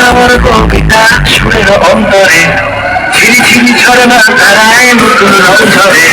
আমার কবিতা সুরের অন্তরে। ছিঁড়ি ছিঁড়ি ঝরে না তারায় নতুন রং ঝরে।